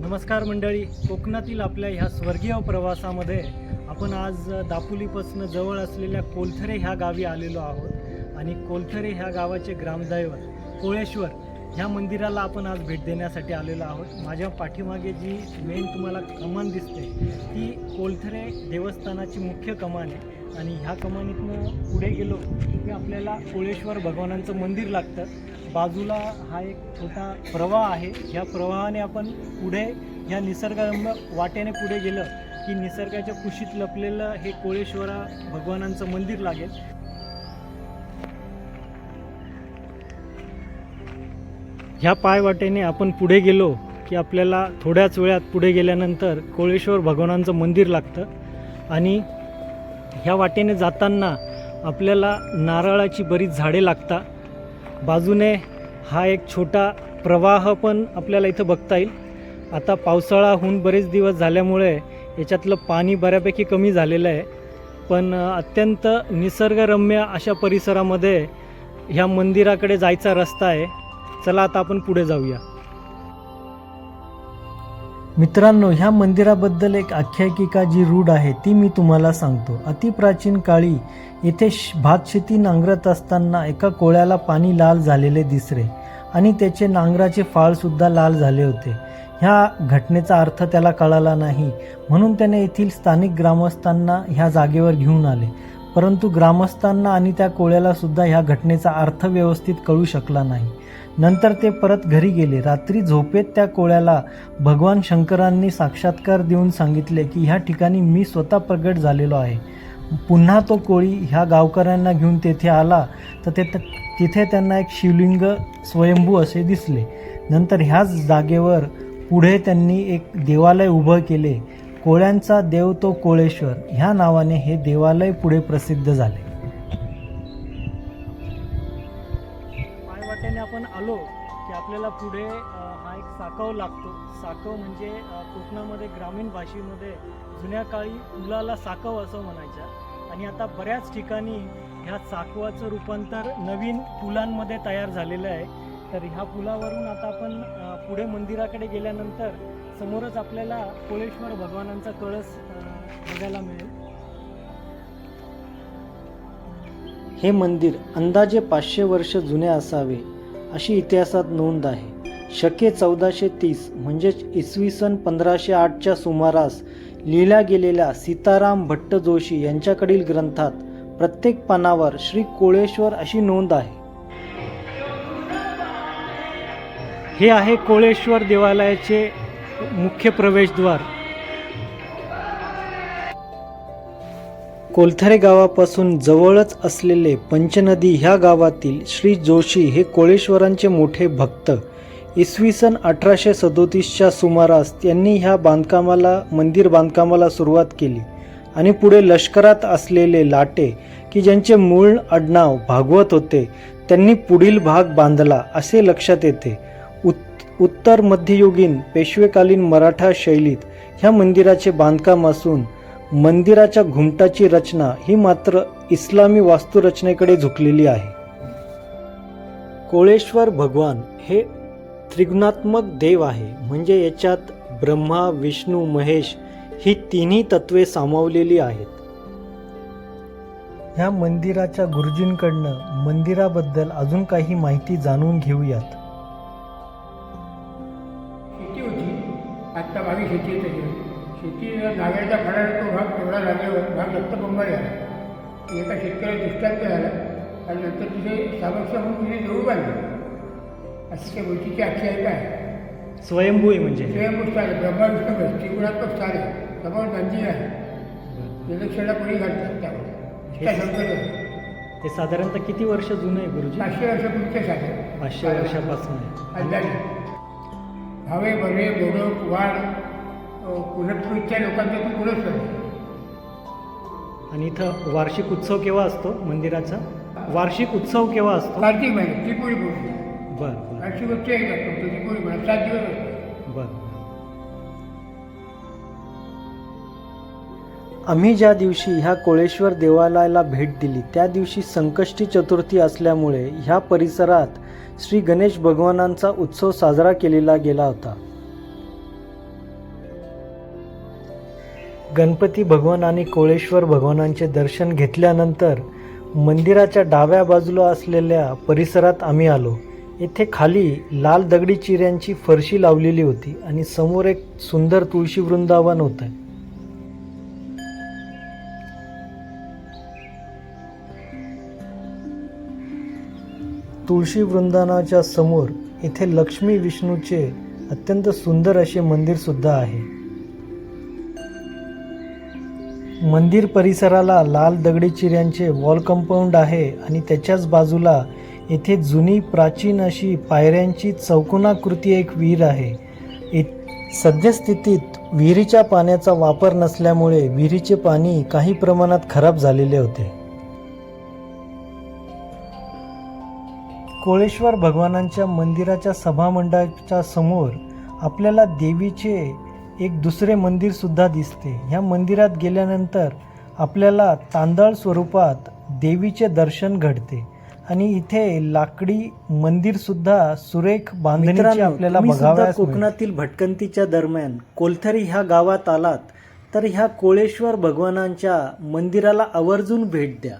नमस्कार मंडळी. कोकणातील आपल्या ह्या स्वर्गीय प्रवासामध्ये आपण आज दापोलीपासून जवळ असलेल्या कोलथरे ह्या गावी आलेलो आहोत. आणि कोलथरे ह्या गावाचे ग्रामदैवत कोळेश्वर ह्या मंदिराला आपण आज भेट देण्यासाठी आलेलो आहोत. माझ्या पाठीमागे जी मेन तुम्हाला कमान दिसते ती कोलथरे देवस्थानाची मुख्य कमान आहे. आणि ह्या कमानीतनं पुढे गेलो की आपल्याला कोळेश्वर भगवानांचं मंदिर लागतं. बाजूला हा एक छोटा प्रवाह आहे. या प्रवाहाने आपण पुढे ह्या निसर्गरम्य वाटेने पुढे गेलं की निसर्गाच्या कुशीत लपलेलं हे कोळेश्वरा भगवानांचं मंदिर लागेल. ह्या पायवाटेने आपण पुढे गेलो की आपल्याला थोड्याच वेळात पुढे गेल्यानंतर कोळेश्वर भगवानांचं मंदिर लागतं. आणि ह्या वाटेने जाताना आपल्याला नारळाची बरीच झाडे लागतात. बाजूने हा एक छोटा प्रवाह पण आपल्याला इथं बघता येईल. आता पावसाळा होऊन बरेच दिवस झाल्यामुळे याच्यातलं पाणी बऱ्यापैकी कमी झालेलं आहे. पण अत्यंत निसर्गरम्य अशा परिसरामध्ये ह्या मंदिराकडे जायचा रस्ता आहे. चला आता आपण पुढे जाऊया. मित्रांनो ह्या मंदिराबद्दल एक आख्यायिका जी रूढ आहे ती मी तुम्हाला सांगतो. अतिप्राचीन काळी येथे श- भातशेती नांगरत असताना एका कोळ्याला पाणी लाल झालेले दिसले आणि त्याचे नांगराचे फाळसुद्धा लाल झाले होते. ह्या घटनेचा अर्थ त्याला कळाला नाही म्हणून त्याने येथील स्थानिक ग्रामस्थांना ह्या जागेवर घेऊन आले. परंतु ग्रामस्थांना आणि त्या कोळ्याला सुद्धा ह्या घटनेचा अर्थ व्यवस्थित कळू शकला नाही. नंतर ते परत घरी गेले. रात्री झोपेत त्या कोळ्याला भगवान शंकरांनी साक्षात्कार देऊन सांगितले की ह्या ठिकाणी मी स्वतः प्रगट झालेलो आहे. पुन्हा तो कोळी ह्या गावकऱ्यांना घेऊन तेथे आला तर ते तिथे त्यांना एक शिवलिंग स्वयंभू असे दिसले. नंतर ह्याच जागेवर पुढे त्यांनी एक देवालय उभं केले. कोळ्यांचा देव तो कोळेश्वर. ह्या नावाने हे देवालय पुढे प्रसिद्ध झाले. पायवाट्याने आपण आलो की आपल्याला पुढे हा एक साकव लागतो. साकव म्हणजे कोकणामध्ये ग्रामीण भाषेमध्ये जुन्या काळी पुलाला साकव असं म्हणायचं आणि आता बऱ्याच ठिकाणी ह्या साकवाचं रूपांतर नवीन पुलांमध्ये तयार झालेलं आहे. तर ह्या पुलावरून आता आपण पुढे मंदिराकडे गेल्यानंतर समोरच आपल्याला कोळेश्वर भगवानांचा कळस बघायला मिळेल. हे मंदिर अंदाजे पाचशे वर्ष जुने असावे अशी इतिहासात नोंद आहे. शके चौदाशे तीस म्हणजेच इसवी सन पंधराशे आठच्या सुमारास लिहिल्या गेलेल्या सीताराम भट्ट जोशी यांच्याकडील ग्रंथात प्रत्येक पानावर श्री कोळेश्वर अशी नोंद आहे. हे आहे कोळेश्वर देवालयाचे मुख्य प्रवेशद्वार. कोलथरे गावापासून जवळच असलेले पंचनदी ह्या गावातील श्री जोशी हे कोळेश्वरांचे मोठे भक्त. इसवी सन अठराशे सदोतीसच्या सुमारास त्यांनी ह्या बांधकामाला मंदिर बांधकामाला सुरुवात केली. आणि पुढे लष्करात असलेले लाटे की ज्यांचे मूळ आडनाव भागवत होते त्यांनी पुढील भाग बांधला असे लक्षात येते. उत्तर मध्ययुगीन पेशवेकालीन मराठा शैलीत ह्या मंदिराचे बांधकाम असून मंदिराच्या घुमटाची रचना ही मात्र इस्लामी वास्तुरचनेकडे झुकलेली आहे. कोळेश्वर भगवान हे त्रिगुणात्मक देव आहे. म्हणजे याच्यात ब्रह्मा विष्णू महेश ही तिन्ही तत्वे सामावलेली आहेत. ह्या मंदिराच्या गुरुजींकडनं मंदिराबद्दल अजून काही माहिती जाणून घेऊयात. मागे शेती आहे. त्याची शेती नागरचा फळाचा तो भाग तेवढा लागल्यावर भाग दत्त बंबारी आला एका शेतकऱ्याला दृष्टांत आला आणि नंतर तिथे सामर्थ्य म्हणून तिथे देऊळ बांधलं. अशी त्या गोष्टीची आख्यायिका आहे. स्वयंभू आहे म्हणजे. स्वयंभू स्थान आहे. ब्रह्मा विष्णू महेश त्रिगुणात्मक स्थान आहे. समोर मंदिर आहे. विलक्षणा कोणी घालतात त्यावर? आहे. ते साधारणतः किती वर्ष जुनं आहे गुरुजी? पाचशे वर्षापूर्वीचे साधे पाचशे वर्षापासून आहे. अंदाजे भावे बरे मोडक वाढ आणि इथं वार्षिक उत्सव केव्हा असतो मंदिराचा? वार्षिक उत्सव केव्हा असतो? कार्तिक महिन्यात त्रिपुरी बर बर. अशी गोष्ट एक असतो त्रिपुरी महिन्यात सात दिवस असतो. बर. आम्ही ज्या दिवशी ह्या कोळेश्वर देवालयाला भेट दिली त्या दिवशी संकष्टी चतुर्थी असल्यामुळे ह्या परिसरात श्री गणेश भगवानांचा उत्सव साजरा केलेला गेला होता. गणपती भगवान आणि कोळेश्वर भगवानांचे दर्शन घेतल्यानंतर मंदिराच्या डाव्या बाजूला असलेल्या परिसरात आम्ही आलो. येथे खाली लाल दगडी चिऱ्यांची फरशी लावलेली होती आणि समोर एक सुंदर तुळशी वृंदावन होतं. तुळशी वृंदावनाच्या समोर येथे लक्ष्मी विष्णूचे अत्यंत सुंदर असे मंदिर सुद्धा आहे. मंदिर परिसराला लाल दगडी चिऱ्यांचे वॉल कंपाऊंड आहे आणि त्याच्याच बाजूला येथे जुनी प्राचीन अशी पायऱ्यांची चौकोनाकृती एक विहीर आहे. इत सद्यस्थितीत विहिरीच्या पाण्याचा वापर नसल्यामुळे विहिरीचे पाणी काही प्रमाणात खराब झालेले होते. कोळेश्वर भगवानांच्या मंदिराच्या सभामंडळाच्या समोर आपल्याला देवीचे एक दुसरे मंदिर सुद्धा दिसते. ह्या मंदिरात गेल्यानंतर आपल्याला तांदळ स्वरूपात देवीचे दर्शन घडते. आणि इथे लाकडी मंदिर सुद्धा सुरेख बांधणीचे आपल्याला बघाव्यास कोकणातील भटकंतीच्या दरम्यान कोलथरी ह्या गावात आलात तर ह्या कोळेश्वर भगवानांच्या मंदिराला आवर्जून भेट द्या.